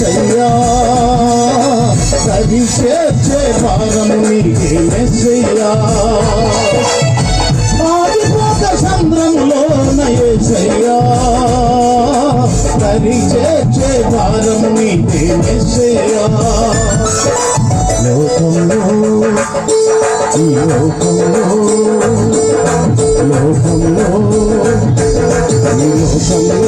నయేసయ్యా కవి చేర్చే భారం నీకే మెస్సయ్యా ఆగిపోక సంద్రములో నయేసయ్యా కవి చేర్చే భారం నీకే మెస్సయ్యా లోకంలో ఈ లోకంలో లోకంలో ఈ లోకంలో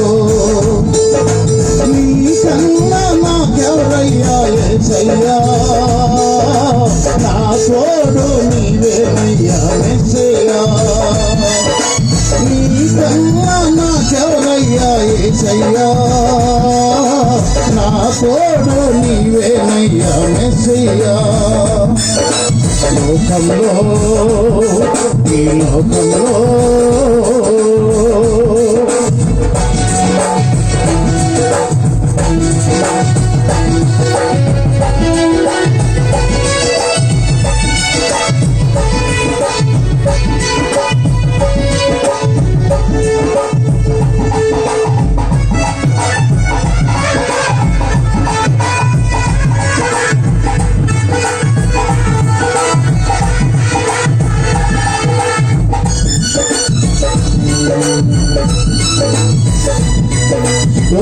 తోడు నీవేనయ్యా యేసయ్యా నీ కన్నా నాకెవరయ్యా యేసయ్యా నా తోడు నీవేనయ్యా లోకంలో ఈ లోకంలో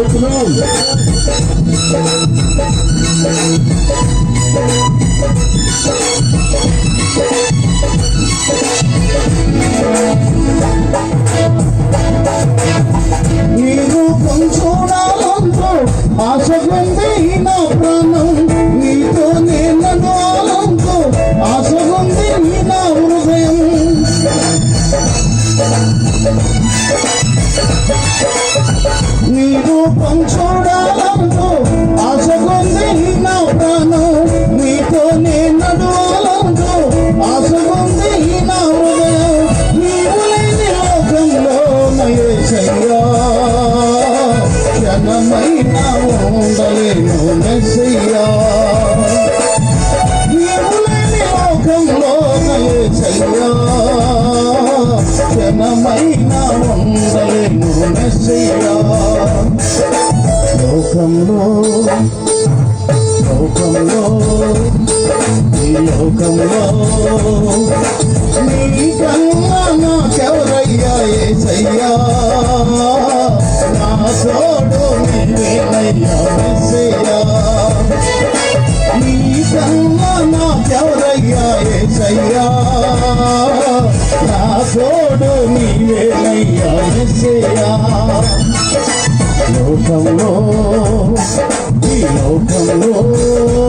స్తోత్రం నీ రూపం చూడాలంటూ ఆశ పొంది నా ప్రాణం నీతో నేనడాలంటూ ఆశ పొంది నా హృదయం. లోకంలో లోకంలో ఈ లోకంలో నీ కన్నా నాకెవరయ్యా ఏసయ్యా నా తోడు నీవేనయ్యా మెస్సయ్యా. నీ కన్నా నాకెవరయ్యా ఏసయ్యా నా తోడు నీవేనయ్యా మెస్సయ్యా. లోకంలో ఈ లోకంలో